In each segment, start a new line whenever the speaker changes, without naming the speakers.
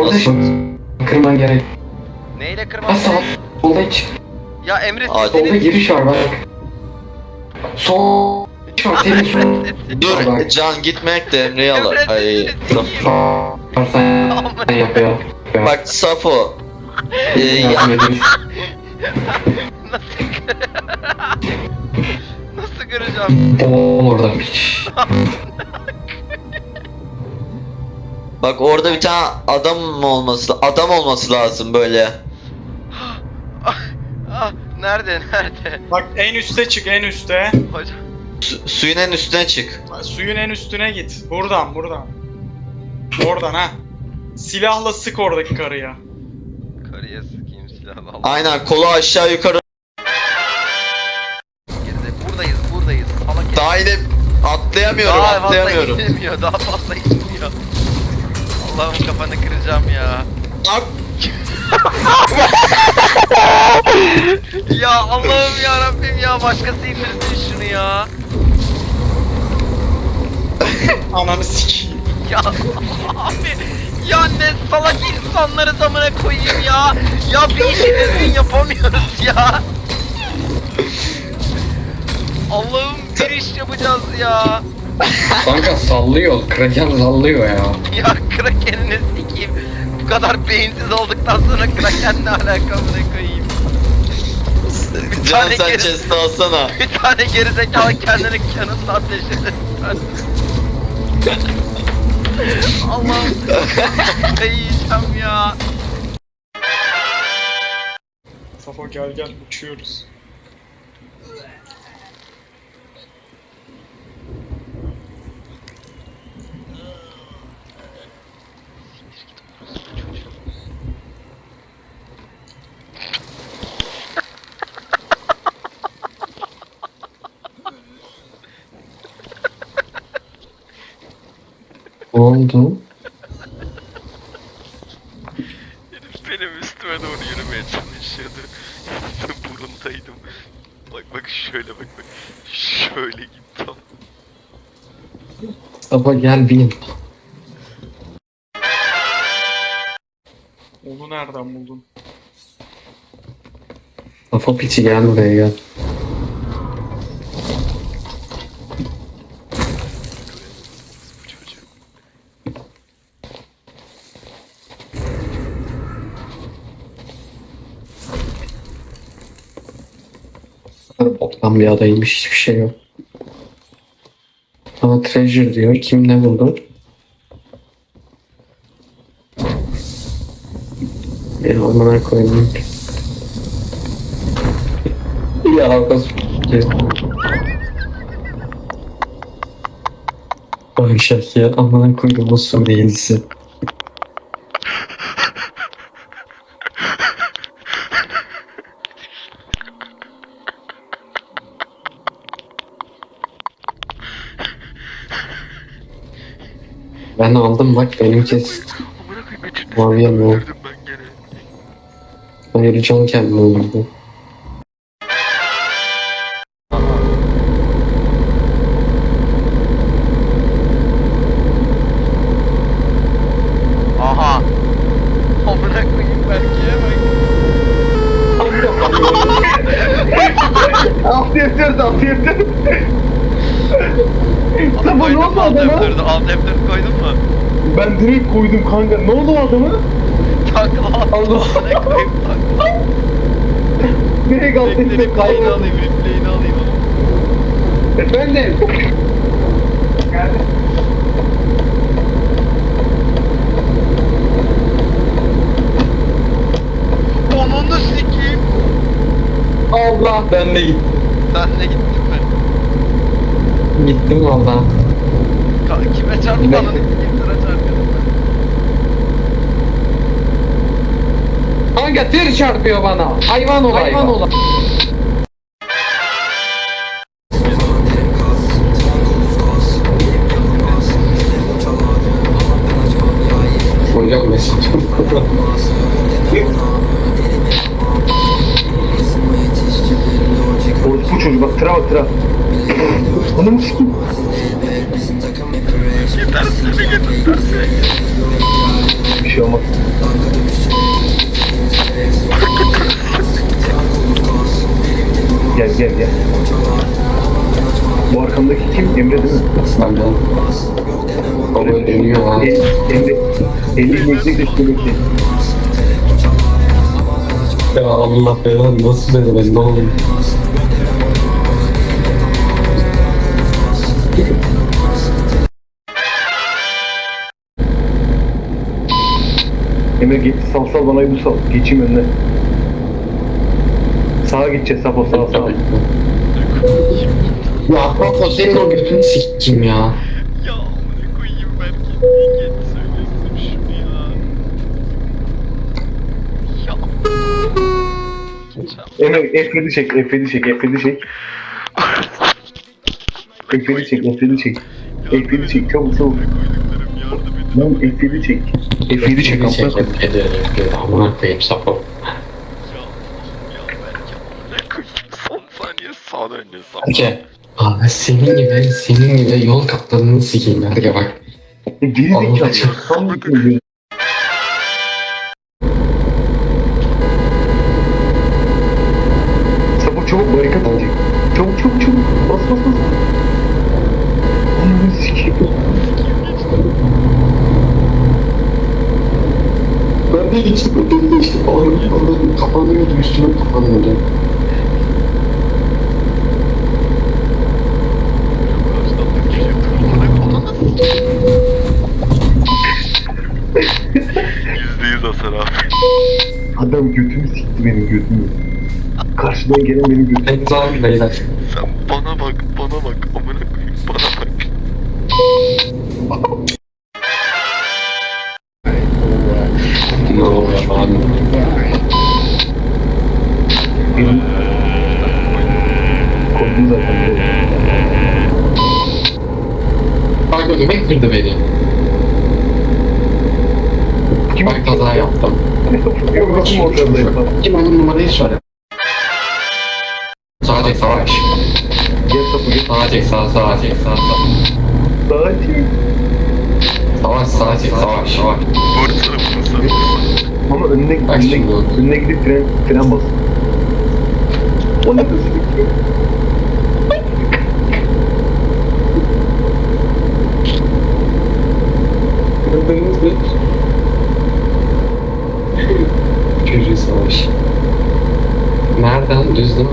Orada
Nasıl?
kırman gerek.
Neyle kırmam
sağ
gerek?
solda çık.
Ya Emre
Aa,
Solda
senin...
giriş var bak. Sol. Şu an senin sol.
Dur. Can gitmek de Emre'yi al.
Emre
Ay,
Var sen sen yap ya.
Bak Safo. Ee, ya-
Yardım ederiz.
Nasıl kıracağım?
Oo orada piç.
bak orada bir tane adam mı olması adam olması lazım böyle.
Ah, nerede nerede?
Bak en üste çık en üste.
Hocam.
Su- suyun en üstüne çık.
Suyun en üstüne git. Buradan buradan. Oradan ha. Silahla sık oradaki karıya.
Karıya sıkayım silahla. Allah.
Aynen kolu aşağı yukarı.
Geride. Buradayız buradayız. Salak herif.
Daha yine atlayamıyorum
Daha fazla
atlayamıyorum.
Daha fazla gitmiyor. Allah'ım kafanı kıracağım ya.
Ak
ya Allah'ım ya Rabbim ya başkası indirsin şunu ya.
Ananı sikeyim.
Ya abi ya ne salak insanları zamana koyayım ya. Ya bir işi düzgün yapamıyoruz ya. Allah'ım bir iş yapacağız ya.
Kanka sallıyor. Kraken sallıyor ya.
Ya Kraken'ini sikeyim. Bu kadar beyinsiz olduktan sonra Kraken'le alakamını koyayım. Bir
Can
tane
sen
geri-
chest'i alsana.
Bir tane gerizekalı kendini canında ateşledi. Allah'ım yiyeceğim ya.
Safo gel gel uçuyoruz.
Oldu?
Herif benim üstüme doğru yürümeye çalışıyordu. Burundaydım. Bak bak şöyle bak bak. Şöyle gittim.
Sabah gel bin.
Onu nereden buldun?
Kafa piçi gel buraya gel. Boktan bir adaymış hiçbir şey yok. Ama treasure diyor. Kim ne buldu? Bir amına koyayım. ya kız. Başak ya amına koyduğum o Suriyelisi. Ben aldım bak benimki Mavi yanıyor.
öldürdüm
ayıracağım kendimi öldürdü.
Aha. Amına koyayım Berke'ye bak.
Afiyetler afiyetler.
Adam
Tamam, ne
koydun
oldu
mu alt
adama?
F4'ü? Alt F4'ü koydun mu?
Ben direkt koydum kanka. Ne oldu o adama?
Takla.
Allah. Direkt
Bekle
ettim
replay'ini
kayboldu.
alayım replay'ini alayım onu.
Efendim.
Onunu sikeyim.
Allah ben de gittim.
Sen de gittin mi?
Gittim valla.
Ka- Kime çarptı
Ne?
ananı sikeyim
Kanka tır çarpıyor bana. Hayvan ol hayvan ol. Hocam mesut.
Bu çocuk bak tıra bak tıra. Onu mu
getir.
bir şey olmaz. Gel gel gel. Bu arkamdaki kim? Emre değil mi?
Ben de. Baba dönüyor ha.
E, Emre. 50 metre geçti bekle.
Ya Allah belanı nasıl belemez ne olur.
Emre geç sal sal bana bu sal. Geçeyim önüne. Sağa gideceğiz Safo sağa sağa.
Ya bak o senin o götünü sikeyim ya.
Ya amına koyayım belki niye geç söylesin şunu ya. Ya.
Emre F7 çek F7 çek F7 çek. F7 çek F7 çek. F7 çek çabuk çabuk. Lan F7 çek. F7 çek
amına koyayım sapı.
Ya. Ya belki amına koyayım son saniye sağa dönüyor sağa.
Berke. Abi senin gibi senin gibi yol kaptanını sikeyim Berke bak.
Geri zekalı.
aşkına.
Tam bir Safo çabuk barikat alacak. Çabuk çabuk çabuk. Bas bas bas. Ananı sikeyim.
Ben de geçtim ben de geçtim. Ağrım ağrım kapanıyordu üstüme kapanıyordu.
Yüzde yüz hasar abi.
Adam götümü sikti benim götümü. Karşıdan gelen benim götümü.
Ben zaman beyler.
Sen bana bak, bana bak, amına koyayım, bana bak.
Ne oluyor abi?
Benim... Koydum zaten.
Bak önüme kırdı beni.
Kim
Bak kaza yaptım. Kim onun numarayı söyle. Sağa çek savaş.
Gel Safo gel.
Sağa çek sağ sağa çek sağ sağ.
Daha çek.
Savaş sağa çek savaş savaş.
Ama önüne, önüne, önüne gidip fren, fren bas. O ne nasıl
Gördünüz mü? Cüce savaş. Nereden? Düz değil mi?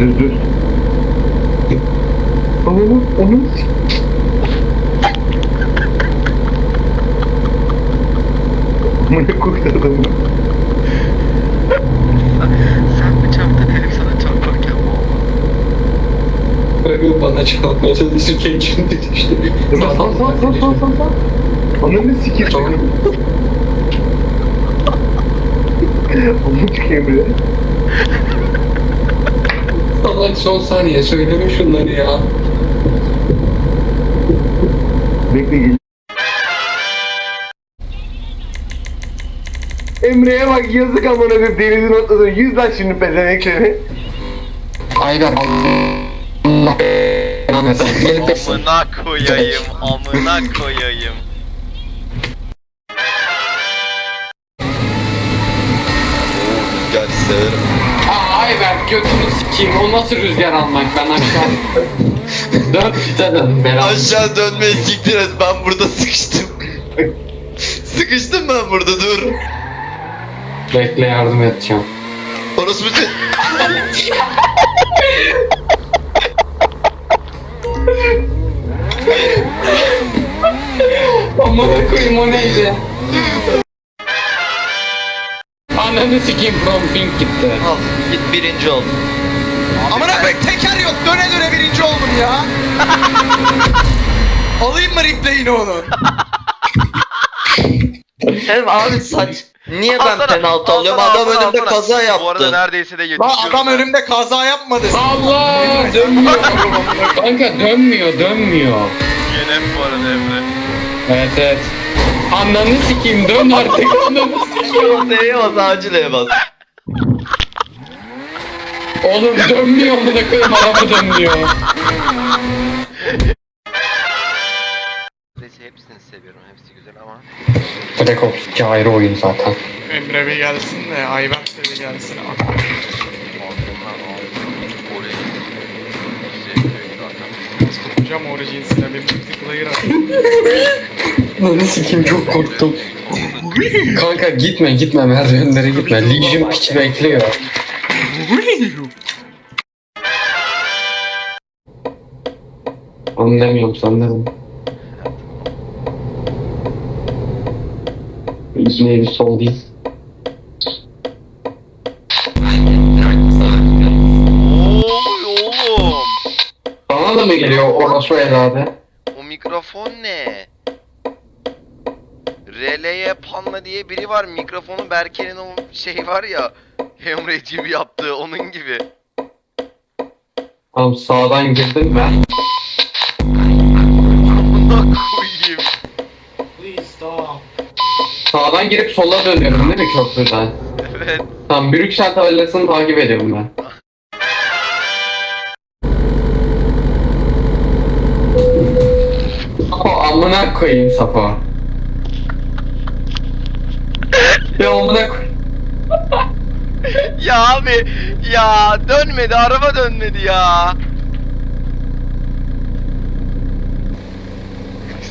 Düz düz. Onun, onun Amına koydu adamı.
Sen mi çarptın, herif sana çarparken mi oldu?
Böyle bana çalmaya çalışırken şimdi.
Hemen sağ sağ sağ sağ sağ sağ. Ananı sikir.
Tamam.
Amık Emre.
Salak son saniye söyleme şunları ya.
Bekle gel. Emre'ye bak yazık amına koyayım denizin ortasında yüz lan şimdi pezevenk seni.
Ayber Allah. Gelip.
Amına koyayım, amına koyayım.
Severim.
Aa Ayber götünü sikeyim o nasıl rüzgar almak ben aşağı. dön pite dön beraber.
Aşağı dönmeyi siktir et ben burada sıkıştım. sıkıştım ben burada dur.
Bekle yardım edeceğim.
Orası bir şey.
Amına koyayım o neydi? Ananı sikeyim from pink gitti.
Al git birinci ol.
Amına koyayım teker yok döne döne birinci oldum ya. Alayım mı replayini onun?
Hem abi saç. Niye ben
Alsana,
penaltı
alsana,
alıyorum? Adam
alsana,
önümde
alsana.
kaza
Bu arada
yaptı.
neredeyse de yetişiyorum.
Lan adam
ben.
önümde kaza yapmadı.
Allah dönmüyor. Kanka dönmüyor dönmüyor.
DNF bu arada Emre.
Evet evet. Ananı sikeyim dön artık ananı sikeyim.
Neye bas acil bas.
Oğlum dönmüyor amına koyayım araba dönmüyor.
Neyse hepsini seviyorum hepsini.
Black Ops 2 ayrı oyun zaten.
Emre bir gelsin de Ayberk de bir gelsin. Hocam orijinsine bir multiplayer at.
Lan sikim çok korktum. Kanka gitme gitme merdivenlere gitme. Legion piçi bekliyor. Demiyorum sen dedim. İzmir sol değil. Bana da mı geliyor orospu evladı?
O mikrofon ne? RL'ye Panna diye biri var. Mikrofonu Berke'nin o şey var ya. Emre gibi yaptığı onun gibi.
Tamam sağdan girdim ben.
Amına koyayım.
Please stop.
Sağdan girip sola dönüyorum değil mi köprüden?
Evet.
Tamam Brüksel tabelasını takip ediyorum ben. Sapo amına koyayım Sapo. Ya amına koy.
Ya abi ya dönmedi araba dönmedi ya.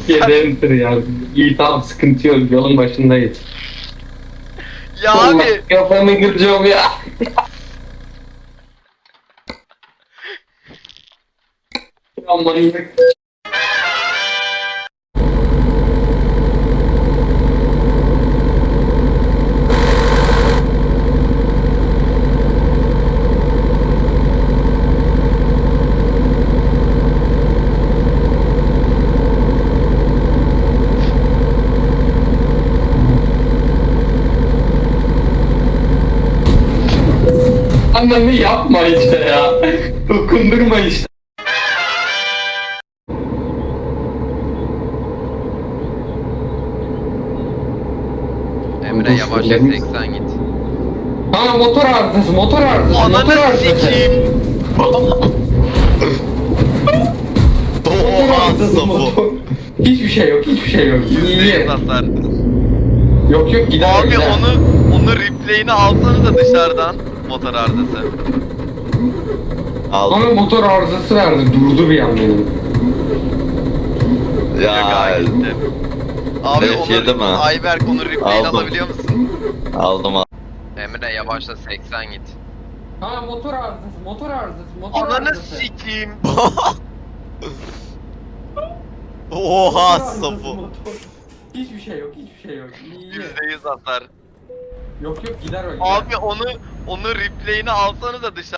Yedendir ya. İyi tamam sıkıntı yok yolun başındayız.
Ya
Allah,
abi
Kafamı kıracağım ya. ya manyak. Annemle yapma işte ya. Dokundurma işte.
Emre yavaşla 80 git.
Ha motor arızası, motor arızası, motor
Ananı
arızası.
sikeyim.
Motor arızası, motor. Hiçbir şey yok, hiçbir şey yok. İyi.
%100 hasar.
Yok yok gider
Abi
gider.
onu onu replay'ini alsanıza dışarıdan motor ardası.
Aldım.
Ama motor arızası verdi, durdu bir an benim.
Ya
abi gitti. Abi
yedi mi?
onu Ayberk onu
Aldım.
alabiliyor musun?
aldım aldım.
Emre yavaşla 80 git.
Ha motor arızası, motor arızası, motor
Ananı
arızası.
sikeyim.
Oha
Motor arızası,
sapı.
motor. Hiçbir şey yok, hiçbir şey yok. İyi. iyi.
%100 hasar.
Yok yok gider o.
Abi onu onu replay'ini alsanıza dışarı